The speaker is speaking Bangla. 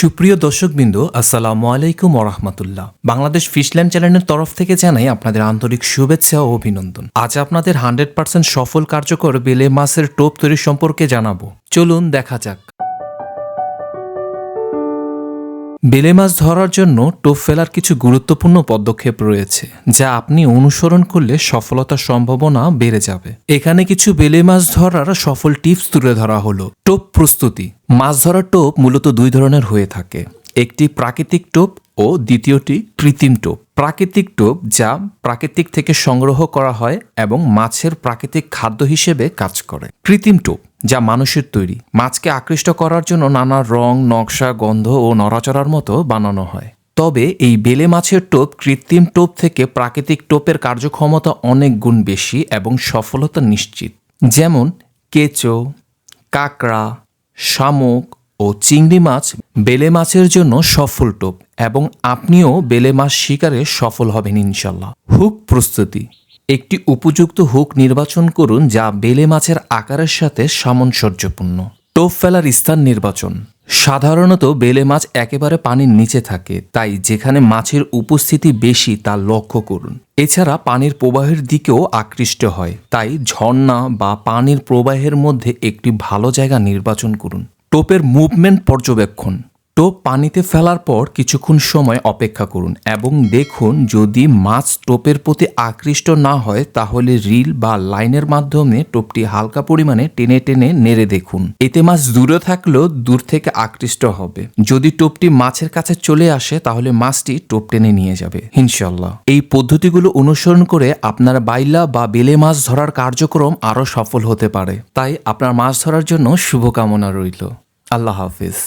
সুপ্রিয় দর্শকবৃন্দ, আসসালামু আলাইকুম ওরহমতুল্লাহ বাংলাদেশ ফিশল্যান্ড চ্যানেলের তরফ থেকে জানাই আপনাদের আন্তরিক শুভেচ্ছা ও অভিনন্দন। আজ আপনাদের হান্ড্রেড পার্সেন্ট সফল কার্যকর বেলে মাছের টোপ তৈরি সম্পর্কে জানাব। চলুন দেখা যাক। বেলে মাছ ধরার জন্য টোপ ফেলার কিছু গুরুত্বপূর্ণ পদক্ষেপ রয়েছে, যা আপনি অনুসরণ করলে সফলতার সম্ভাবনা বেড়ে যাবে। এখানে কিছু বেলে মাছ ধরার সফল টিপস তুলে ধরা হলো। টোপ প্রস্তুতি। মাছ ধরার টোপ মূলত দুই ধরনের হয়ে থাকে। একটি প্রাকৃতিক টোপ ও দ্বিতীয়টি কৃত্রিম টোপ। প্রাকৃতিক টোপ, যা প্রাকৃতিক থেকে সংগ্রহ করা হয় এবং মাছের প্রাকৃতিক খাদ্য হিসেবে কাজ করে। কৃত্রিম টোপ। যা মানুষের তৈরি। মাছকে আকৃষ্ট করার জন্য নানা রং, নকশা, গন্ধ ও নড়াচড়ার মতো বানানো হয়। তবে এই বেলে মাছের টোপ কৃত্রিম টোপ থেকে প্রাকৃতিক টোপের কার্যক্ষমতা অনেক গুণ বেশি এবং সফলতা নিশ্চিত। যেমন কেঁচো, কাঁকড়া, শামুক ও চিংড়ি মাছ বেলে মাছের জন্য সফল টোপ এবং আপনিও বেলে মাছ শিকারে সফল হবেন ইনশাল্লাহ। হুক প্রস্তুতি। একটি উপযুক্ত হুক নির্বাচন করুন যা বেলে মাছের আকারের সাথে সামঞ্জস্যপূর্ণ। টোপ ফেলার স্থান নির্বাচন। সাধারণত বেলে মাছ একেবারে পানির নিচে থাকে, তাই যেখানে মাছের উপস্থিতি বেশি তা লক্ষ্য করুন। এছাড়া পানির প্রবাহের দিকেও আকৃষ্ট হয়, তাই ঝর্ণা বা পানির প্রবাহের মধ্যে একটি ভালো জায়গা নির্বাচন করুন। টোপের মুভমেন্ট পর্যবেক্ষণ। টোপ পানিতে ফেলার পর কিছুক্ষণ সময় অপেক্ষা করুন এবং দেখুন যদি মাছ টোপের প্রতি আকৃষ্ট না হয় তাহলে রিল বা লাইনের মাধ্যমে টোপটি হালকা পরিমাণে টেনে টেনে নেড়ে দেখুন। এতে মাছ দূরে থাকলেও দূর থেকে আকৃষ্ট হবে। যদি টোপটি মাছের কাছে চলে আসে তাহলে মাছটি টোপ টেনে নিয়ে যাবে। ইনশাল্লাহ এই পদ্ধতিগুলো অনুসরণ করে আপনার বাইলা বা বেলে মাছ ধরার কার্যক্রম আরও সফল হতে পারে। তাই আপনার মাছ ধরার জন্য শুভকামনা রইল। আল্লাহ হাফিজ।